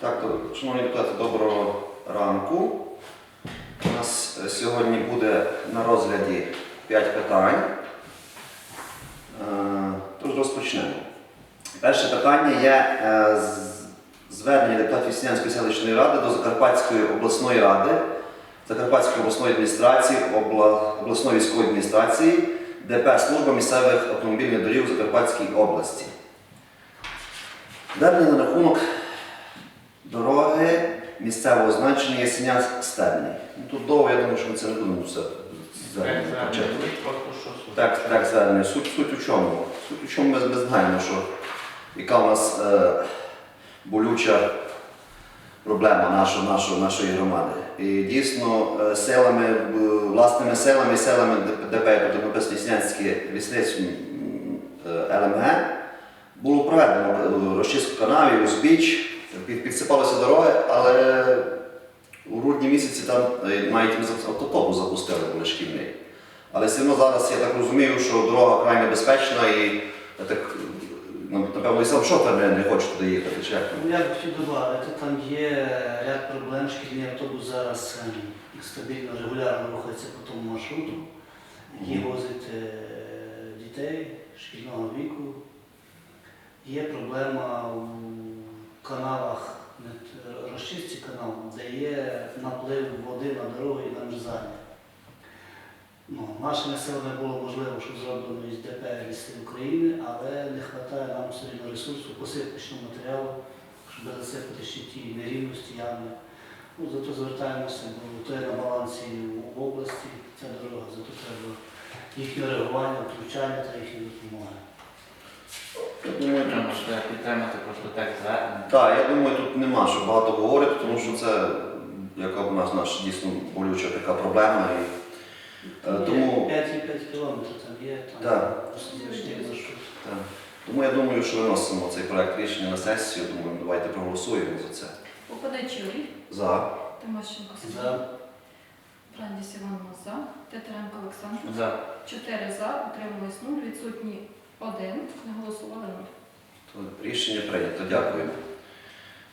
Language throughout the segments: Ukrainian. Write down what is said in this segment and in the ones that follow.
Так, шановні депутати, доброго ранку. У нас е, сьогодні буде на розгляді 5 питань. Е, Тож розпочнемо. Перше питання є е, звернення депутатів Снянської селищної ради до Закарпатської обласної ради, Закарпатської обласної адміністрації, обла- обласної військової адміністрації, ДП Служба місцевих автомобільних доріг у Закарпатській області. Звернення на рахунок дороги місцевого значення Ясеня Стебний. Ну, тут довго, я думаю, що ми це не будемо все почати. Так, так, звернення. Суть, суть у чому? Суть у чому ми, ми знаємо, що яка у нас е, болюча проблема нашої, нашої, нашої громади. І дійсно е, силами, е, власними силами, силами ДП, тут написано Снянське лісництво е, ЛМГ, було проведено розчистку каналів, узбіч, підсипалися дороги, але у грудні місяці там е, навіть ми автотобус запустили були шкільний. Але все одно зараз я так розумію, що дорога край небезпечна і я так, ну, напевно, і сам шофер не, хоче туди їхати. Чи як? Ну, Я б хотів додати, там є ряд проблем. Шкільний автобус зараз ем, стабільно, регулярно рухається по тому маршруту, який Мгм. возить е, дітей шкільного віку. Є проблема у каналах, розчистці каналу, де є наплив води на дорогу і намерзання. Ну, нашими силами було можливо, що зроблено із ДП «Ліси України, але не вистачає нам все рівно ресурсу, посипочного матеріалу, щоб засипати ще ті нерівності, ями. Ну, зато звертаємося, бо то є на балансі в області ця дорога, зато треба їхнє реагування, втручання та їхня допомога. Думаю, Треба тут, підтримати просто так звернення. так, я думаю, тут нема що багато говорити, тому що це яка у нас наша дійсно болюча така проблема. І, е, тому, 5,5 кілометрів там є, там Так. маршрут. так, тому я думаю, що виносимо цей проект рішення на сесію, тому давайте проголосуємо за це. Попадачі Юрій, За. Тимощенко Сергій, За. Франдіс Іванова за, Тетеренко Олександр, За. 4 за, утримались 0, відсутні 1, не голосували 0. То Рішення прийнято, дякую.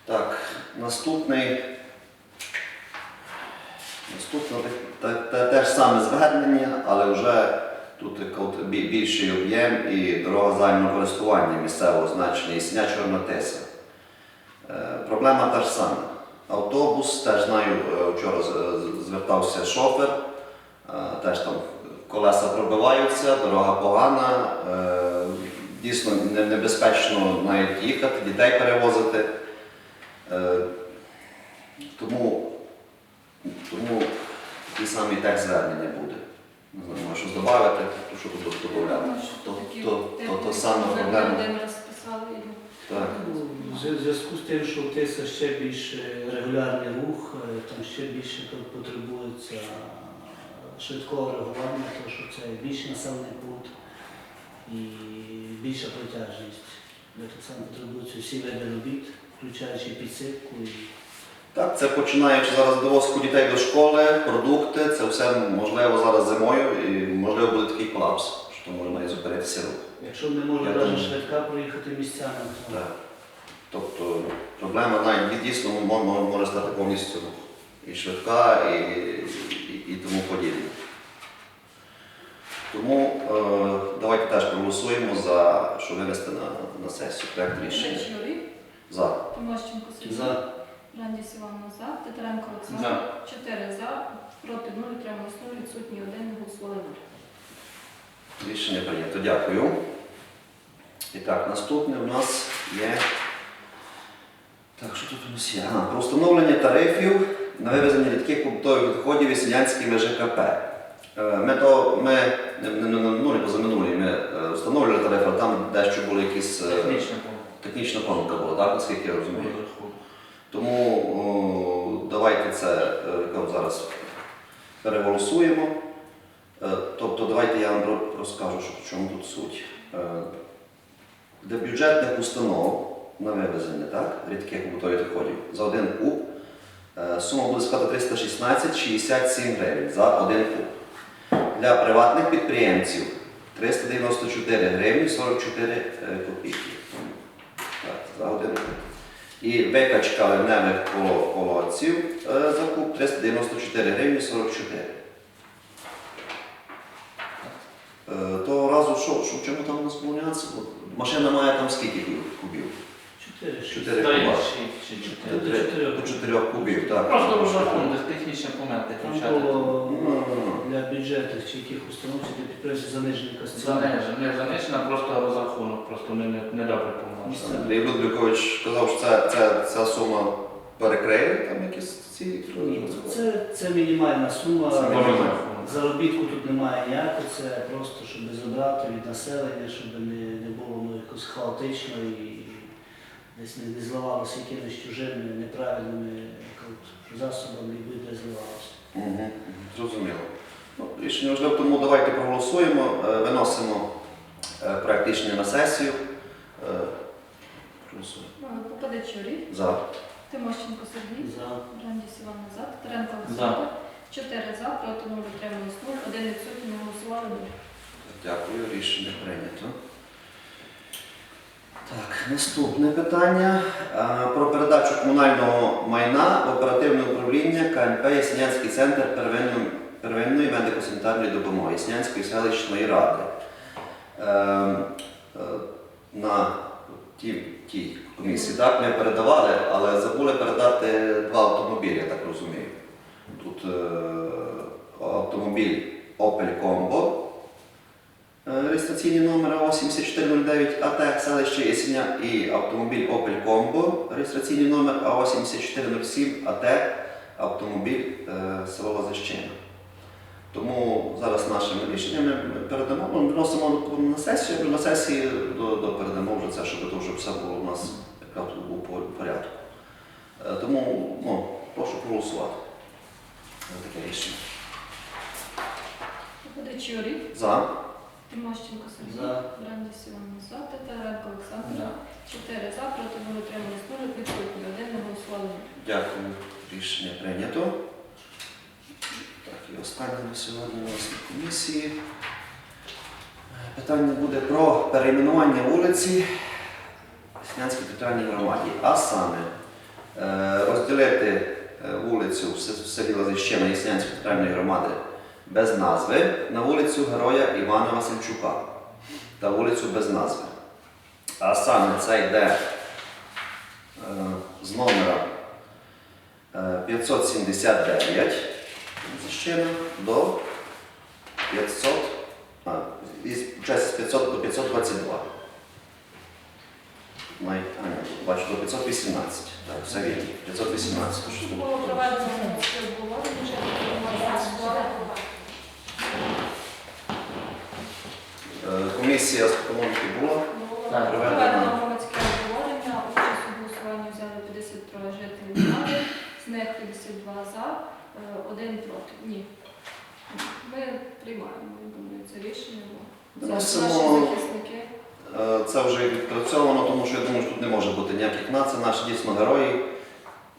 Так, наступний. Наступне ж саме звернення, але вже тут більший об'єм і дорога загального користування місцевого значення і сня чорна. Е, проблема та ж сама. Автобус, теж знаю, е, вчора звертався шофер, е, теж там колеса пробиваються, дорога погана, е, дійсно небезпечно навіть їхати, дітей перевозити. Е, Тому, тому такий самий текст звернення буде. Не знаю, може додати, то що тут додати. Що То, то, то, то саме проблема. Так. Ну, в зв'язку з тим, що в Тиса ще більш регулярний рух, е, там ще більше потребується швидкого реагування, тому що це більш населений пункт і більша протяжність. Де так само потребуються всі види робіт, включаючи підсипку. І... Так, це починаючи зараз довозку дітей до школи, продукти, це все можливо зараз зимою і можливо буде такий колапс, що можна і зупинитися рух. Якщо не може навіть думаю. швидка проїхати місцями, то Так. Тобто проблема навіть дійсно мо- мо- може стати повністю і швидка, і, і, тому подібне. Тому е, давайте теж проголосуємо за що вивести на, на сесію проект рішення. Юрій, За. Тимощенко Сергій, за Франдіс Іванова за, Тетеренко Олександр, За. 4 за, проти 0, утримались 0, відсутні 1, не голосували 0. Рішення прийнято. Дякую. І так, наступне у нас є. Так, що тут у нас є? Ага, про встановлення тарифів на вивезення рідких побутових відходів із селянськими ЖКП. Е, Ми то ми ну, не позаминулі, ми е, встановлювали тарифи, але там дещо були якісь е, Технічна помилка. була, так, наскільки я розумію. Тому о, давайте це зараз переголосуємо. Тобто давайте я вам розкажу, що в чому тут суть. Для бюджетних установ на вивезення так, рідких побутових відходів за один куб сума буде складати 316,67 гривень за один куб. Для приватних підприємців 394 гривні 44 е, копійки. За один куб. І викачка ливневих коло- колодців е, закуп 394 гривні 44. Е, Того разу, що, що чому там у нас було? Машина має там скільки кубів? Кубів? Чотири. шість. Чотири Стоїть куба. чи- чи чотири. До чотирьох. 4 кубів, так. Просто розрахунок, технічні моменти Там включати. Ну, для бюджетних чи яких установ чи для підприємств занижена. Занижена, не занижена, просто розрахунок, просто ми не, не добре помогли. Місце. Андрій Людвікович казав, що ця, ця, ця сума перекриє там якісь ці Це, це мінімальна сума. Це мінімальна. Заробітку тут немає ніякого, це просто щоб забрати від населення, щоб не, не було ну, якось хаотично і десь не, не зливалося якимись чужими неправильними засобами і буде зливалося. Угу, зрозуміло. Ну, рішення важливо, тому давайте проголосуємо, е, виносимо е, проект рішення на сесію. Е, Проголосуємо. Попаде Чурій, За. Тимощенко Сергій, За Брандіс Івана за, Тетеренко За. Олександр. Чотири за, проти нуль утримались нуль, один відсутній не голосували. Дякую, рішення прийнято. Так, наступне питання Е, про передачу комунального майна в оперативне управління КНП Яснянський центр первинної, медико-санітарної допомоги Яснянської селищної ради. Е, е, На тій, тій комісії так ми передавали, але забули передати два автомобілі, я так розумію. Тут автомобіль Opel Combo Е, реєстраційний номер 8409 АТ селище Ісеня і автомобіль Opel Combo, реєстраційний номер А8407 АТ автомобіль е, село Лазищина. Тому зараз нашими рішеннями ми передамо, ну, вносимо на сесію, на сесії передамо вже це, щоб, то, щоб все було у нас якраз був порядку. Е, Тому ну, прошу проголосувати за таке рішення. Чурій, За. Тимощенко Сергій. Брандіс Івана за, Тетеренко Олександр. За. Чотири за, проти нуль утримались нуль, відсутні, один не голосували. Дякую. Рішення прийнято. Так, і останнє на сьогодні у нас на комісії. Е, Питання буде про перейменування вулиці Снянській територіальній громаді. А саме е, розділити е, вулицю в селі Лазищина Яснянської територіальної громади без назви на вулицю Героя Івана Васильчука та вулицю без назви. А саме це йде е, з номера е, 579 Зіщина до 500, а, із, виходить, 500 до 522. Май, а, ні, бачу, до 518. Так, все вірно. 518. то що тут? Було проведено громадське обговорення, вже голосували. Е, Комісія з економіки була. Так. проведено громадське обговорення, участь у голосуванні взяли 53 жителі громади, з них 52 за, е, один проти. Ні. Ми приймаємо, я думаю, це рішення. бо Це наші захисники. Е, Це вже відпрацьовано, тому що я думаю, що тут не може бути ніяких на це наші дійсно герої.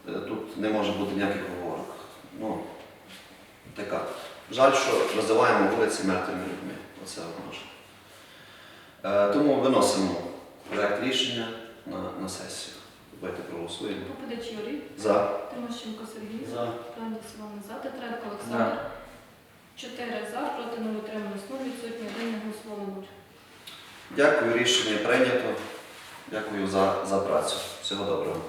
Е, Тут не може бути ніяких говорок. Ну, така. Жаль, що називаємо вулиці мертвими людьми. Оце може. Е, Тому виносимо проект рішення на, на сесію. Давайте проголосуємо. Попадач Юрій, За. Тимощенко Сергій, за Брандіс Івана за, Тетренко Олександр. Чотири за, проти 0 утримались нуль, відсутні один не голосували нуль. Дякую, рішення прийнято. Дякую за, за працю. Всього доброго.